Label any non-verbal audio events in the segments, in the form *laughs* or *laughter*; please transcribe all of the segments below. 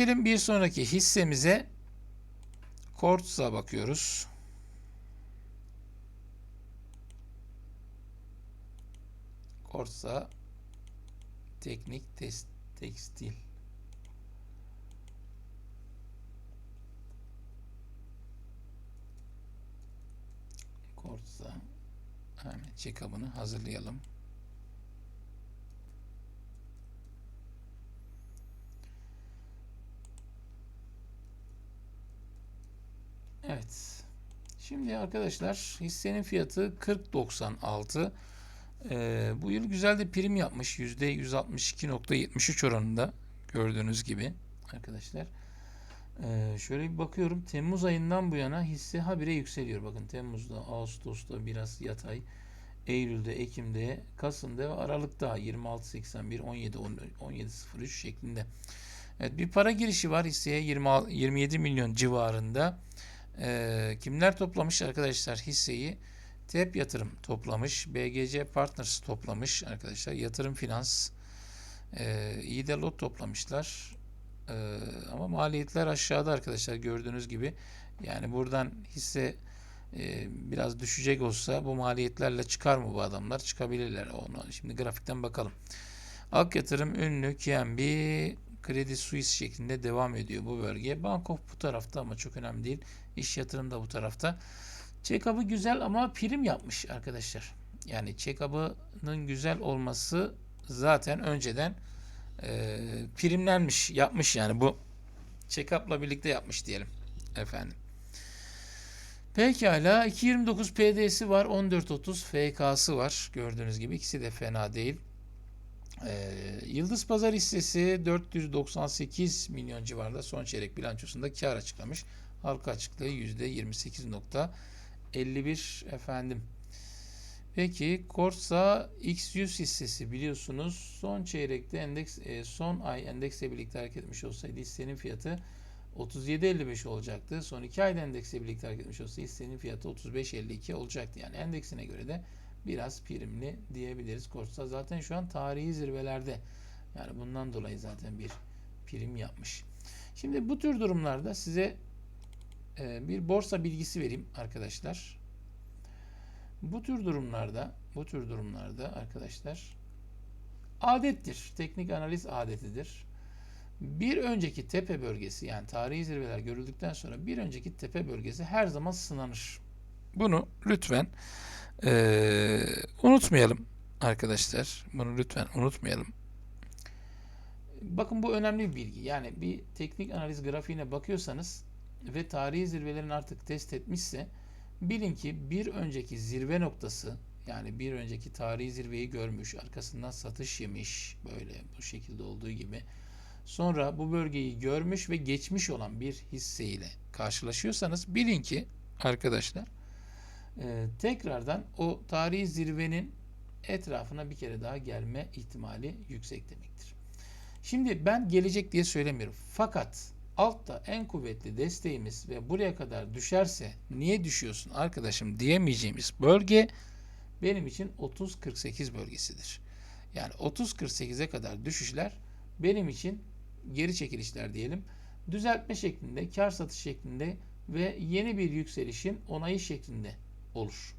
Gelin bir sonraki hissemize Quartz'a bakıyoruz. Quartz'a teknik tes- tekstil. Quartz'a hemen check-up'ını hazırlayalım. Evet. Şimdi arkadaşlar hissenin fiyatı 40.96. Ee, bu yıl güzel de prim yapmış. %162.73 oranında gördüğünüz gibi arkadaşlar. Ee, şöyle bir bakıyorum. Temmuz ayından bu yana hisse habire yükseliyor. Bakın Temmuz'da, Ağustos'ta biraz yatay. Eylül'de, Ekim'de, Kasım'da ve Aralık'ta 26.81, 17, 17.03 şeklinde. Evet bir para girişi var hisseye 20, 27 milyon civarında. Ee, kimler toplamış arkadaşlar hisseyi? TEP Yatırım toplamış. BGC Partners toplamış arkadaşlar. Yatırım Finans. E, iyi de lot toplamışlar. Ee, ama maliyetler aşağıda arkadaşlar gördüğünüz gibi. Yani buradan hisse e, biraz düşecek olsa bu maliyetlerle çıkar mı bu adamlar? Çıkabilirler. Onu şimdi grafikten bakalım. Ak Yatırım ünlü KMB Kredi Suisse şeklinde devam ediyor bu bölge. Bankof bu tarafta ama çok önemli değil. İş yatırım da bu tarafta. Check-up'ı güzel ama prim yapmış arkadaşlar. Yani check-up'ının güzel olması zaten önceden e, primlenmiş, yapmış yani bu check-up'la birlikte yapmış diyelim efendim. Pekala 2.29 PD'si var, 14.30 FK'sı var. Gördüğünüz gibi ikisi de fena değil. Ee, Yıldız Pazar hissesi 498 milyon civarında son çeyrek bilançosunda kar açıklamış. Halka açıklığı %28.51 efendim. Peki Korsa X100 hissesi biliyorsunuz son çeyrekte endeks e, son ay endeksle birlikte hareket etmiş olsaydı hissenin fiyatı 37.55 olacaktı. Son iki ayda endeksle birlikte hareket etmiş olsaydı hissenin fiyatı 35.52 olacaktı. Yani endeksine göre de biraz primli diyebiliriz. Korsa zaten şu an tarihi zirvelerde. Yani bundan dolayı zaten bir prim yapmış. Şimdi bu tür durumlarda size e, bir borsa bilgisi vereyim arkadaşlar. Bu tür durumlarda, bu tür durumlarda arkadaşlar adettir. Teknik analiz adetidir. Bir önceki tepe bölgesi yani tarihi zirveler görüldükten sonra bir önceki tepe bölgesi her zaman sınanır. Bunu lütfen ee, unutmayalım arkadaşlar. Bunu lütfen unutmayalım. Bakın bu önemli bir bilgi. Yani bir teknik analiz grafiğine bakıyorsanız ve tarihi zirvelerin artık test etmişse bilin ki bir önceki zirve noktası yani bir önceki tarihi zirveyi görmüş, arkasından satış yemiş böyle bu şekilde olduğu gibi. Sonra bu bölgeyi görmüş ve geçmiş olan bir hisseyle karşılaşıyorsanız bilin ki arkadaşlar e, tekrardan o tarihi zirvenin etrafına bir kere daha gelme ihtimali yüksek demektir. Şimdi ben gelecek diye söylemiyorum. Fakat altta en kuvvetli desteğimiz ve buraya kadar düşerse niye düşüyorsun arkadaşım diyemeyeceğimiz bölge benim için 30-48 bölgesidir. Yani 30-48'e kadar düşüşler benim için geri çekilişler diyelim. Düzeltme şeklinde, kar satış şeklinde ve yeni bir yükselişin onayı şeklinde olur.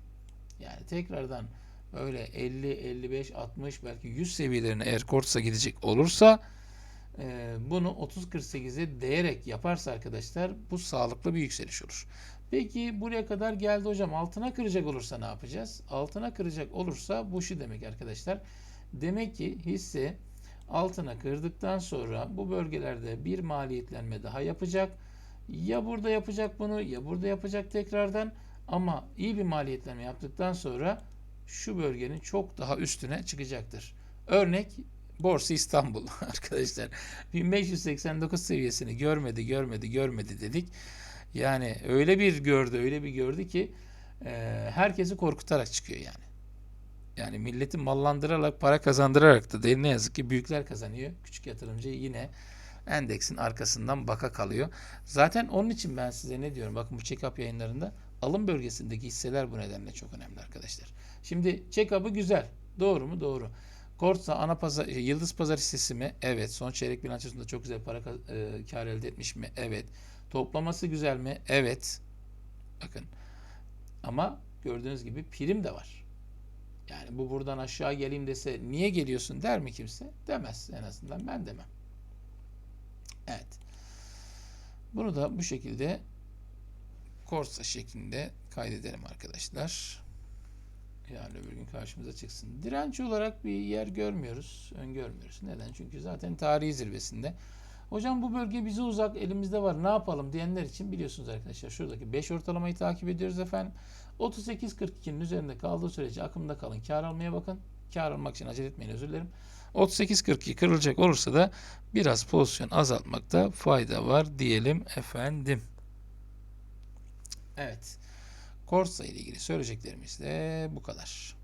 Yani tekrardan öyle 50, 55, 60 belki 100 seviyelerine eğer Kortsa gidecek olursa e, bunu 30-48'e değerek yaparsa arkadaşlar bu sağlıklı bir yükseliş olur. Peki buraya kadar geldi hocam altına kıracak olursa ne yapacağız? Altına kıracak olursa bu şu demek arkadaşlar. Demek ki hisse altına kırdıktan sonra bu bölgelerde bir maliyetlenme daha yapacak. Ya burada yapacak bunu ya burada yapacak tekrardan ama iyi bir maliyetlenme yaptıktan sonra şu bölgenin çok daha üstüne çıkacaktır. Örnek Borsa İstanbul *laughs* arkadaşlar 1589 seviyesini görmedi görmedi görmedi dedik. Yani öyle bir gördü öyle bir gördü ki e, herkesi korkutarak çıkıyor yani. Yani milleti mallandırarak para kazandırarak da değil ne yazık ki büyükler kazanıyor. Küçük yatırımcı yine endeksin arkasından baka kalıyor. Zaten onun için ben size ne diyorum bakın bu check-up yayınlarında alım bölgesindeki hisseler bu nedenle çok önemli arkadaşlar. Şimdi check-up'ı güzel. Doğru mu? Doğru. Korsa ana pazar, e, yıldız pazar hissesi mi? Evet. Son çeyrek bilançosunda çok güzel para e, kar elde etmiş mi? Evet. Toplaması güzel mi? Evet. Bakın. Ama gördüğünüz gibi prim de var. Yani bu buradan aşağı geleyim dese niye geliyorsun der mi kimse? Demez. En azından ben demem. Evet. Bunu da bu şekilde Korsa şeklinde kaydedelim arkadaşlar. Yani öbür gün karşımıza çıksın. Direnç olarak bir yer görmüyoruz. Öngörmüyoruz. Neden? Çünkü zaten tarihi zirvesinde. Hocam bu bölge bize uzak, elimizde var. Ne yapalım diyenler için biliyorsunuz arkadaşlar. Şuradaki 5 ortalamayı takip ediyoruz efendim. 38.42'nin üzerinde kaldığı sürece akımda kalın. Kar almaya bakın. Kar almak için acele etmeyin özür dilerim. 38.42 kırılacak olursa da biraz pozisyon azaltmakta fayda var diyelim efendim. Evet. Korsa ile ilgili söyleyeceklerimiz de bu kadar.